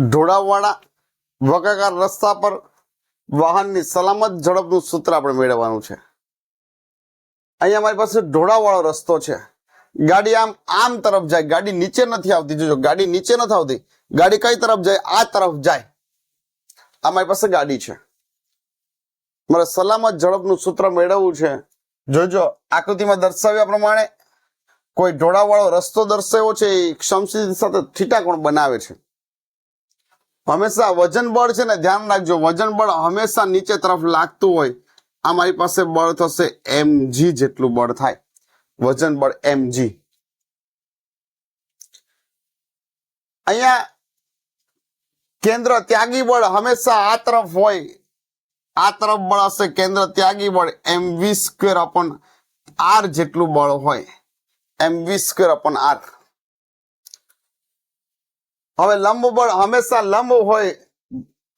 ઢોળાવવાળા વગાકાર રસ્તા પર વાહનની સલામત ઝડપનું સૂત્ર આપણે મેળવવાનું છે. અહીંયા અમારી પાસે ઢોળાવાળો રસ્તો છે. ગાડી આમ આમ તરફ જાય. ગાડી નીચે નથી આવતી. જોજો, ગાડી નીચે નથી આવતી. ગાડી કઈ તરફ જાય? આ તરફ જાય. આ મારી પાસે ગાડી છે. મારે સલામત ઝડપનું સૂત્ર મેળવવું છે. જોજો, આકૃતિમાં દર્શાવ્યા પ્રમાણે કોઈ ઢોળાવાળો રસ્તો દર્શાવ્યો છે. એ ક્ષમસિદ્ધિ સાથે થીટા કોણ બનાવે છે. હંમેશા વજન બળ છે ને, ધ્યાન રાખજો. વજન બળ હંમેશા નીચે તરફ લાગતું હોય. આ મારી પાસે બળ થશે એમ જી જેટલું બળ થાય. વજન બળ એમ જી અહીંયા કેન્દ્ર ત્યાગી બળ હંમેશા આ તરફ હોય. આ તરફ બળ હશે, કેન્દ્ર ત્યાગી બળ M V square upon R જેટલું બળ હોય. M V square upon R હવે લંબ બળ હંમેશા લંબ હોય.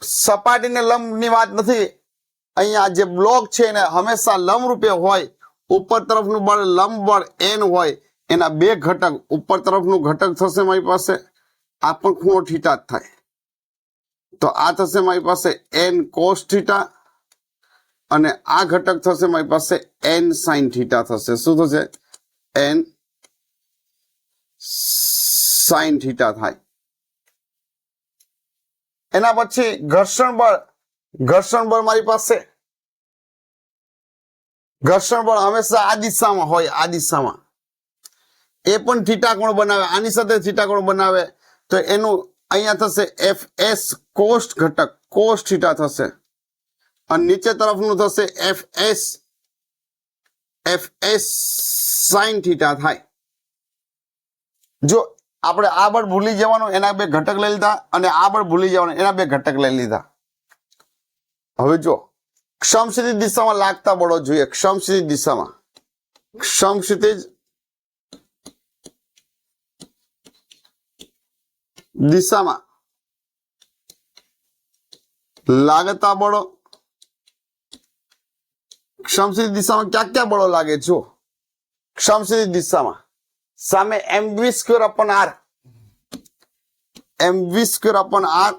સપાટીને લંબની વાત નથી. અહીંયા જે બ્લોક છે એને હંમેશા લંબ રૂપે હોય. ઉપર તરફનું બળ લંબ બળ એન હોય. એના બે ઘટક ઉપર તરફનું ઘટક થશે મારી પાસે. આ પણ ખૂણો થીટા જ થાય. તો આ થશે મારી પાસે એન કોસ થીટા અને આ ઘટક થશે મારી પાસે એન સાઇન થીટા થશે. શું થશે? એન સાઇન થીટા થાય. એના પછી ઘર્ષણ બળ ઘર્ષણ બળ મારી પાસે. ઘર્ષણ બળ હંમેશા આ દિશામાં હોય, આ દિશામાં. એ પણ થીટા કોણ બનાવે? આની સાથે થીટા બનાવે? તો એનું અહીંયા થશે એફ એસ કોસ્ટ ઘટક કોસ્ટ થીટા થશે. અને નીચે તરફનું થશે F S F S sine theta થાય. જો આપણે આ બળ ભૂલી જવાનું, એના બે ઘટક લઈ લીધા અને આ બળ ભૂલી જવાનું, એના બે ઘટક લઈ લીધા. હવે જો ક્ષમક્ષિતિજ દિશામાં લાગતા બળો જોઈએ ક્ષમક્ષિતિજ દિશામાં. ક્ષમક્ષિતિજ દિશામાં લાગતા બળો ક્ષમક્ષિતિજ દિશામાં ક્યાં ક્યાં બળો લાગે? છો ક્ષમક્ષિતિજ દિશામાં. સામે M V square upon R M V square upon R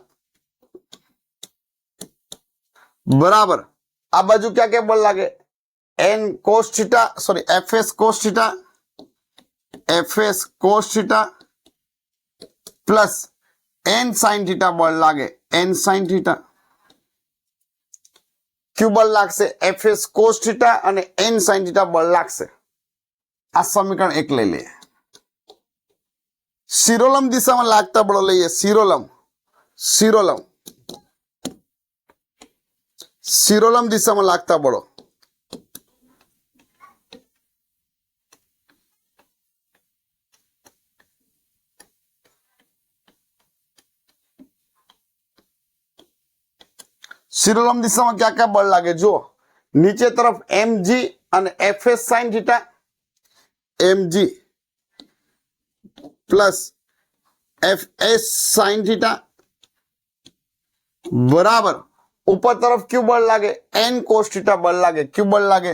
બરાબર. આ બાજુ ક્યાં કે બળ લાગે? N cos theta sorry F S cos theta F S cos theta plus N sine theta બળ લાગે. એન સાઇન થીટા ક્યુ બળ લાગશે? એફ એસ કોસ થીટા અને એન સાઇન થીટા બળ લાગશે. આ સમીકરણ એક લઈ લઈએ. શિરોલમ દિશામાં લાગતા બળો લઈએ શિરોલમ શિરોલમ શિરોલમ દિશામાં લાગતા બળો શિરોલમ દિશામાં ક્યાં ક્યાં બળ લાગે જુઓ નીચે તરફ એમ જી અને F S sine theta M G plus F S sine theta બરાબર ઉપર તરફ ક્યુ બળ લાગે એન કોસ થીટા બળ લાગે ક્યુ બળ લાગે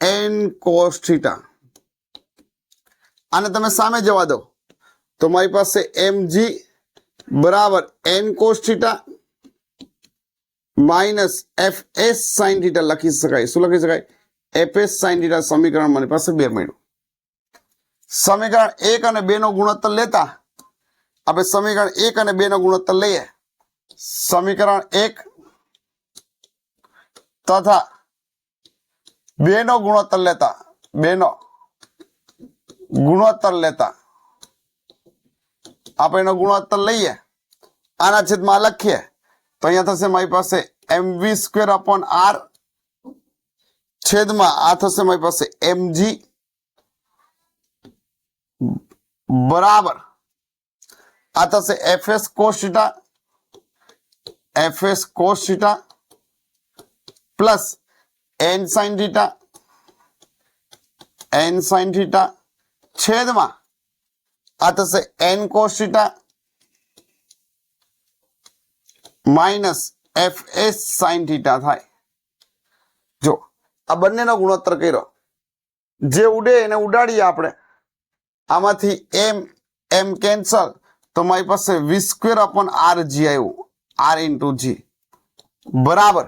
એન કોસ થીટા આને તમે સામે જવા દો તો મારી પાસે એમ જી બરાબર N cos theta minus F S sine theta લખી શકાય શું લખી શકાય એફ એસ સાઇન થીટા સમીકરણ મારી પાસે બે મળ્યું સમીકરણ એક અને બે નો ગુણોત્તર લેતા આપણે સમીકરણ એક અને બે નો ગુણોત્તર લઈએ. સમીકરણ એક તથા બે નો ગુણોત્તર લેતા, બે નો ગુણોત્તર લેતા આપણે એનો ગુણોત્તર લઈએ. આના છેદમાં લખીએ. તો અહીંયા થશે મારી પાસે M V square upon R છેદમાં આ થશે મારી પાસે એમ જી બરાબર. આ થશે F S cos theta F S cos theta plus N sine theta N sine theta છેદમાં આ થશે N cos theta minus F S sine theta થાય. જો, આ બંનેનો ગુણોત્તર કર્યો. જે ઉડે એને ઉડાડીએ આપણે. આમાંથી એમ એમ કેન્સલ. તો મારી પાસે V square upon R G આવ્યું આર ઇન્ટુ જી. બરાબર.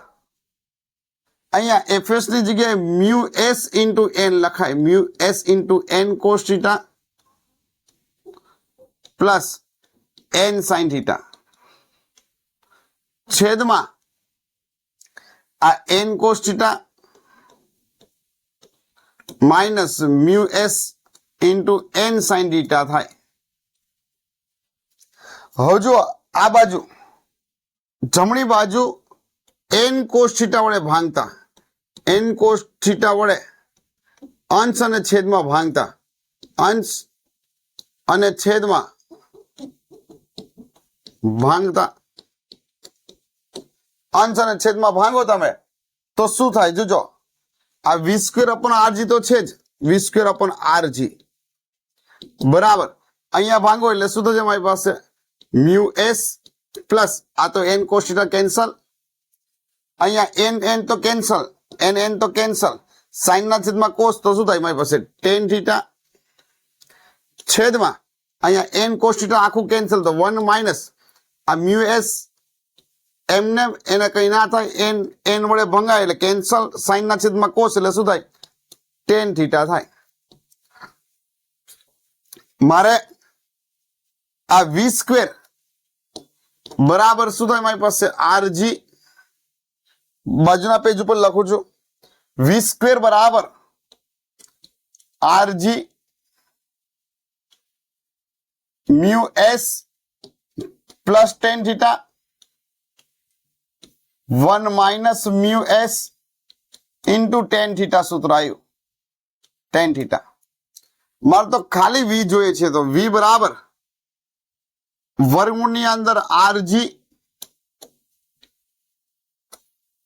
અહીંયા એફએસની જગ્યાએ મ્યુ એસ ઇન્ટુ એન લખાય. Mu S into N cos theta plus N sine theta. છેદમાં આ N cos theta minus mu S into N sine theta થાય. હવે જો આ બાજુ, જમણી બાજુ એન કોસ થીટા વડે ભાંગતા. એન કોસ થીટા વડે અંશ અને છેદમાં ભાંગતા. અંશ અને છેદમાં ભાંગતા. અંશ અને છેદમાં ભાંગો તમે, તો શું થાય? જોજો આ વી સ્ક્વેર અપન આરજી તો છે જ. વી સ્ક્વેર અપન આરજી બરાબર. અહીંયા ભાંગો એટલે શું થશે મારી પાસે? મ્યુ એસ પ્લસ, આ તો એન કોસ્ટા કેન્સલ. અહીંયા એન એન તો કેન્સલ, એન એન તો કેન્સલ. સાઇન ના છેદમાં કોસ તો શું થાય મારી પાસે? ટેન થીટા છેદમાં અહીંયા એન કોસ થીટા આખું કેન્સલ તો વન માઇનસ. આ મ્યુ એસ એમને એને કઈ ના થાય, એન એન વડે ભંગાય એટલે કેન્સલ સાઇન ના છેદમાં કોસ એટલે શું થાય? ટેન થીટા થાય. મારે આ વી સ્ક્વેર બરાબર શું થાય મારી પાસે? આરજી બાજુના પેજ ઉપર લખું છું. વી સ્ક્વેર બરાબર R G mu S plus tan theta one minus mu S into tan theta સૂત્ર આવ્યું. ટેન થીટા મારે તો ખાલી વી જોઈએ છે તો વી બરાબર. વર્ગમૂળની અંદર આરજી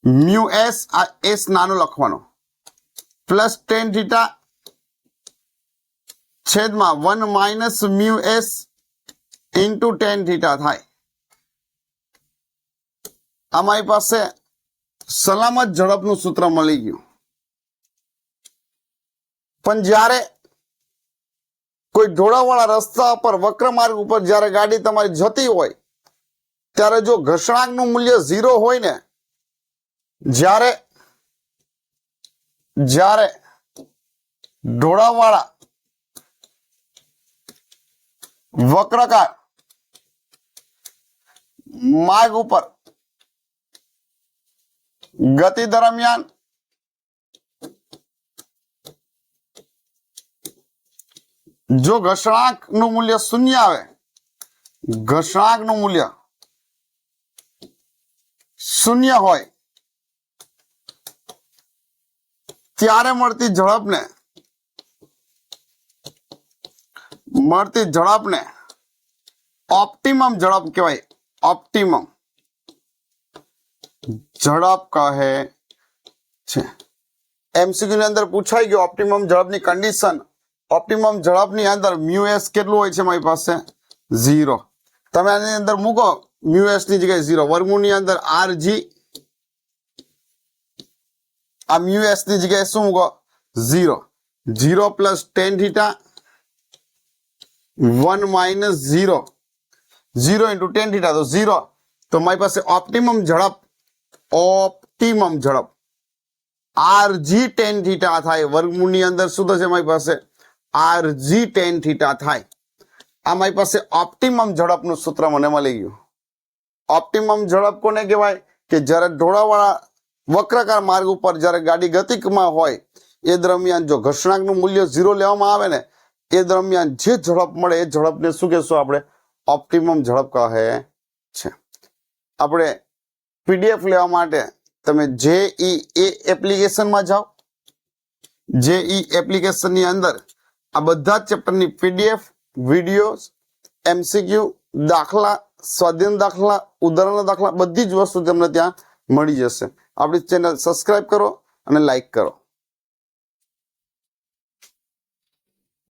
મ્યુ એસ, આ એસ નાનો લખવાનો. પ્લસ ટેન થીટા છેદમાં one minus mu S into tan theta થાય. અમારી પાસે સલામત ઝડપનું સૂત્ર મળી ગયું. પણ જ્યારે કોઈ ઢોળાવાળા રસ્તા પર વક્ર માર્ગ ઉપર જ્યારે ગાડી તમારી જતી હોય, ત્યારે જો ઘર્ષણાંકનું મૂલ્ય ઝીરો હોય ને, જ્યારે જ્યારે ઢોળાવાળા વક્રકાર માર્ગ ઉપર ગતિ દરમિયાન જો ઘર્ષણાંકનું મૂલ્ય શૂન્ય આવે ઘર્ષણાંકનું મૂલ્ય શૂન્ય હોય, ત્યારે મળતી ઝડપને મળતી ઝડપને ઓપ્ટિમમ ઝડપ કહેવાય ઓપ્ટિમમ ઝડપ કહે છે. એમસીક્યુ ની અંદર પૂછાઈ ગયું ઓપ્ટિમમ ઝડપની કન્ડિશન ઓપ્ટિમમ ઝડપની અંદર મ્યુ એસ કેટલું હોય છે મારી પાસે? ઝીરો તમે આની અંદર મૂકો મ્યુ એસની જગ્યાએ ઝીરો વર્ગમૂળની અંદર આર જી આ મ્યુ એસની જગ્યાએ શું મૂકો? Zero zero plus tan theta one minus zero zero into tan theta તો ઝીરો તો મારી પાસે ઓપ્ટિમમ ઝડપ ઓપ્ટિમમ ઝડપ. આર જી ટેન થીટા થાય. વર્ગમૂળની અંદર શું થશે મારી પાસે? આર જી ટેન થીટા થાય. આ મારી પાસે ઓપ્ટિમમ ઝડપનું સૂત્ર મને મળી ગયું. ઓપ્ટિમમ ઝડપ કોને કહેવાય? કે જ્યારે ઢોળાવાળા વક્રકાર માર્ગ ઉપર જ્યારે ગાડી ગતિકમાં હોય, એ દરમિયાન જો ઘર્ષણાંકનું મૂલ્ય ઝીરો લેવામાં આવે ને, એ દરમિયાન જે ઝડપ મળે, એ ઝડપને શું કહેશું આપણે? ઓપ્ટિમમ ઝડપ કહે છે. આપણે પીડીએફ લેવા માટે તમે જે ઈ એ એપ્લિકેશનમાં જાઓ. જે ઈ એપ્લિકેશનની અંદર આ બધા ચેપ્ટરની પીડીએફ વીડિયો એમસીક્યુ દાખલા, સ્વાધીન દાખલા ઉદાહરણ દાખલા, બધી જ વસ્તુ તમને ત્યાં મળી જશે. આપણી ચેનલ સબસ્ક્રાઈબ કરો અને લાઈક કરો.